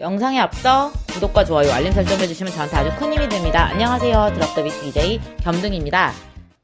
영상에 앞서 구독과 좋아요, 알림 설정 해주시면 저한테 아주 큰 힘이 됩니다. 안녕하세요. 드랍더비 DJ 겸등입니다.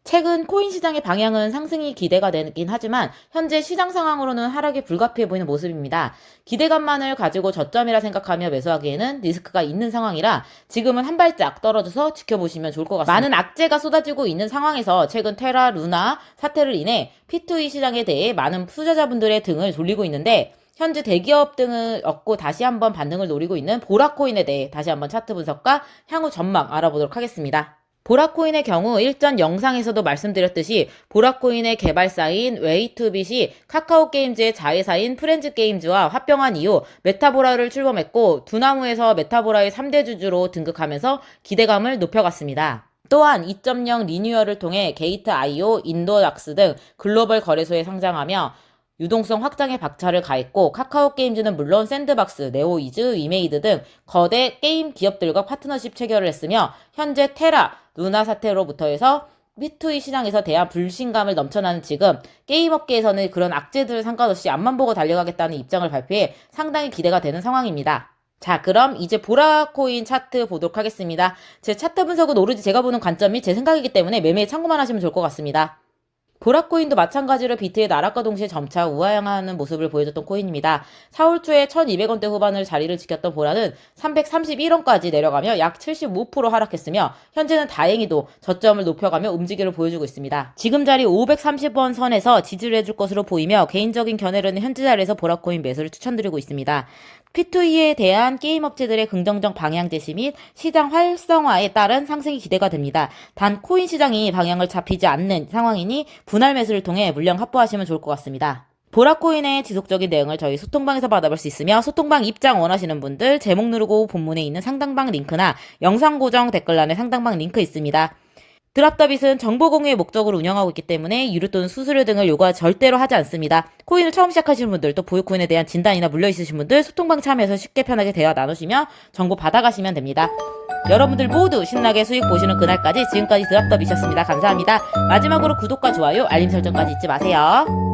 최근 코인 시장의 방향은 상승이 기대가 되긴 하지만 현재 시장 상황으로는 하락이 불가피해 보이는 모습입니다. 기대감만을 가지고 저점이라 생각하며 매수하기에는 리스크가 있는 상황이라 지금은 한 발짝 떨어져서 지켜보시면 좋을 것 같습니다. 많은 악재가 쏟아지고 있는 상황에서 최근 테라, 루나 사태를 인해 P2E 시장에 대해 많은 투자자분들의 등을 돌리고 있는데 현재 대기업 등을 얻고 다시 한번 반등을 노리고 있는 보라코인에 대해 다시 한번 차트 분석과 향후 전망 알아보도록 하겠습니다. 보라코인의 경우 일전 영상에서도 말씀드렸듯이 보라코인의 개발사인 웨이투빗이 카카오 게임즈의 자회사인 프렌즈 게임즈와 합병한 이후 메타보라를 출범했고 두나무에서 메타보라의 3대 주주로 등극하면서 기대감을 높여갔습니다. 또한 2.0 리뉴얼을 통해 게이트.io, 인도락스 등 글로벌 거래소에 상장하며 유동성 확장에 박차를 가했고 카카오 게임즈는 물론 샌드박스, 네오이즈, 위메이드 등 거대 게임 기업들과 파트너십 체결을 했으며 현재 테라, 루나 사태로부터 해서 B2E 시장에서 대한 불신감을 넘쳐나는 지금 게임 업계에서는 그런 악재들 상관없이 앞만 보고 달려가겠다는 입장을 발표해 상당히 기대가 되는 상황입니다. 자, 그럼 이제 보라코인 차트 보도록 하겠습니다. 제 차트 분석은 오로지 제가 보는 관점이 제 생각이기 때문에 매매에 참고만 하시면 좋을 것 같습니다. 보라코인도 마찬가지로 비트의 나락과 동시에 점차 우하향하는 모습을 보여줬던 코인입니다. 4월 초에 1200원대 후반을 자리를 지켰던 보라는 331원까지 내려가며 약 75% 하락했으며 현재는 다행히도 저점을 높여가며 움직임을 보여주고 있습니다. 지금 자리 530원 선에서 지지를 해줄 것으로 보이며 개인적인 견해로는 현재 자리에서 보라코인 매수를 추천드리고 있습니다. P2E에 대한 게임 업체들의 긍정적 방향 제시 및 시장 활성화에 따른 상승이 기대가 됩니다. 단 코인 시장이 방향을 잡히지 않는 상황이니 분할 매수를 통해 물량 확보하시면 좋을 것 같습니다. 보라코인의 지속적인 내용을 저희 소통방에서 받아볼 수 있으며 소통방 입장 원하시는 분들 제목 누르고 본문에 있는 상당방 링크나 영상 고정 댓글란에 상당방 링크 있습니다. 드랍더빗은 정보 공유의 목적으로 운영하고 있기 때문에 유료 또는 수수료 등을 요구 절대로 하지 않습니다. 코인을 처음 시작하시는 분들 또 보유코인에 대한 진단이나 물려 있으신 분들 소통방 참여해서 쉽게 편하게 대화 나누시며 정보 받아가시면 됩니다. 여러분들 모두 신나게 수익 보시는 그날까지 지금까지 드랍더빗이었습니다. 감사합니다. 마지막으로 구독과 좋아요, 알림 설정까지 잊지 마세요.